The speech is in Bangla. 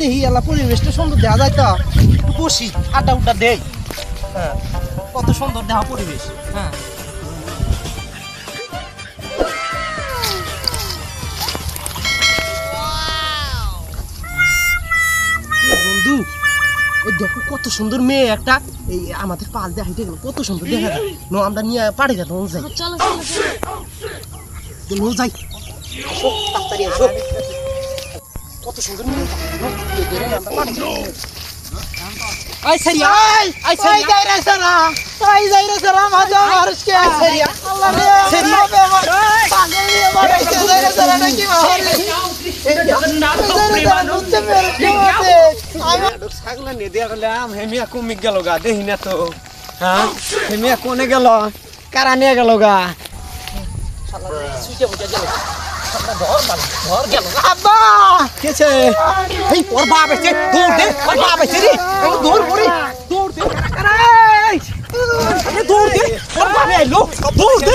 দেখি এলা পরিবেশটা সুন্দর দেখা যায় তো। একটু বসি আড্ডা উড্ডা দেই। হ্যাঁ কত সুন্দর দেখা পরিবেশ। হ্যাঁ। বন্ধু এই দেখো কত সুন্দর মেয়ে একটা। এই আমাদের পাল দিয়ে হাইটে গেল কত সুন্দর দেখা যায়। নো আমরা নিয়ে পাড়ে গেল যাই। চলো যাই। তাড়াতাড়ি আসো। কত সুন্দর। আই সারিয়া আই সারিয়া যাই রে সারা তাই যাই রে সারা মাজা মারুসকে সারিয়া আল্লাহ রে সারিয়া পাগল রে মারুসকে যাই রে সারা নাকি মারে ছাগলা নিয়ে দিয়া গেলাম হেমিয়া কমে গেল গা দেখি না তো হ্যাঁ হেমিয়া কোনে গেল কারা নিয়ে গেল গা সুইটে গেল আব্বা! কেছে এই ওর বাপ আছে দৌড় দে ওর বাপ আছে রে। দৌড় পড়ি দৌড় দে। দৌড় দে দৌড় দে।